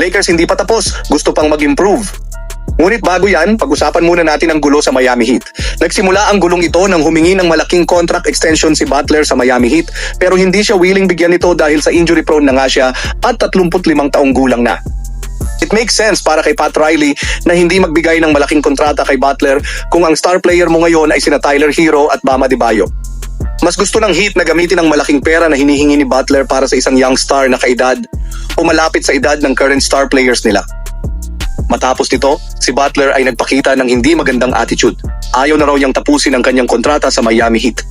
Lakers hindi pa tapos, gusto pang mag-improve. Ngunit bago yan, pag-usapan muna natin ang gulo sa Miami Heat. Nagsimula ang gulong ito nang humingi ng malaking contract extension si Butler sa Miami Heat pero hindi siya willing bigyan nito dahil sa injury prone na nga siya at 35 taong gulang na. It makes sense para kay Pat Riley na hindi magbigay ng malaking kontrata kay Butler kung ang star player mo ngayon ay sina Tyler Hero at Bama Debayo. Mas gusto ng Heat na gamitin ang malaking pera na hinihingi ni Butler para sa isang young star na kaedad o malapit sa edad ng current star players nila. Matapos nito, si Butler ay nagpakita ng hindi magandang attitude. Ayaw na raw niyang tapusin ang kanyang kontrata sa Miami Heat.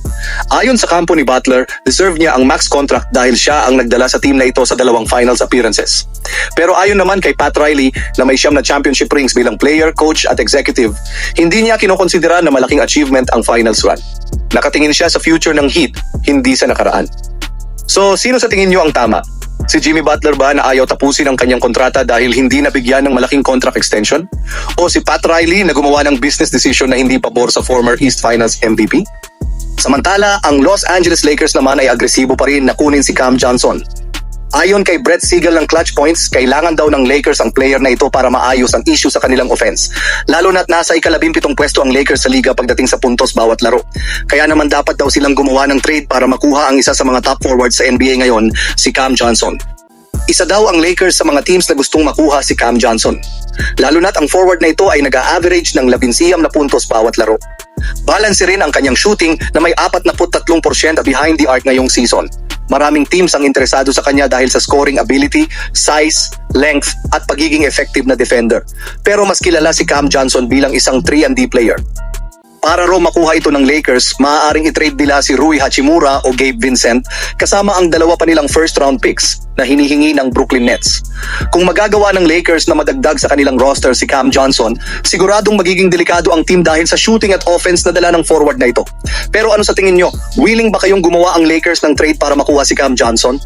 Ayon sa kampo ni Butler, deserve niya ang max contract dahil siya ang nagdala sa team na ito sa dalawang finals appearances. Pero ayon naman kay Pat Riley na may siyam na championship rings bilang player, coach at executive, hindi niya kinokonsidera na malaking achievement ang finals run. Nakatingin siya sa future ng Heat, hindi sa nakaraan. So, sino sa tingin niyo ang tama? Si Jimmy Butler ba na ayaw tapusin ang kanyang kontrata dahil hindi nabigyan ng malaking contract extension? O si Pat Riley na gumawa ng business decision na hindi pabor sa former East Finals MVP? Samantala, ang Los Angeles Lakers naman ay agresibo pa rin na kunin si Cam Johnson. Ayon kay Brett Siegel ng Clutch Points, kailangan daw ng Lakers ang player na ito para maayos ang issue sa kanilang offense. Lalo na't nasa ikalabimpitong pwesto ang Lakers sa liga pagdating sa puntos bawat laro. Kaya naman dapat daw silang gumawa ng trade para makuha ang isa sa mga top forwards sa NBA ngayon, si Cam Johnson. Isa daw ang Lakers sa mga teams na gustong makuha si Cam Johnson. Lalo na't ang forward na ito ay nag-a-average ng 11 na puntos bawat laro. Balance rin ang kanyang shooting na may 43% behind the arc ngayong season. Maraming teams ang interesado sa kanya dahil sa scoring ability, size, length at pagiging effective na defender. Pero mas kilala si Cam Johnson bilang isang 3-and-D player. Para raw makuha ito ng Lakers, maaaring i-trade nila si Rui Hachimura o Gabe Vincent kasama ang dalawa pa nilang first round picks na hinihingi ng Brooklyn Nets. Kung magagawa ng Lakers na madagdag sa kanilang roster si Cam Johnson, siguradong magiging delikado ang team dahil sa shooting at offense na dala ng forward na ito. Pero ano sa tingin nyo? Willing ba kayong gumawa ang Lakers ng trade para makuha si Cam Johnson?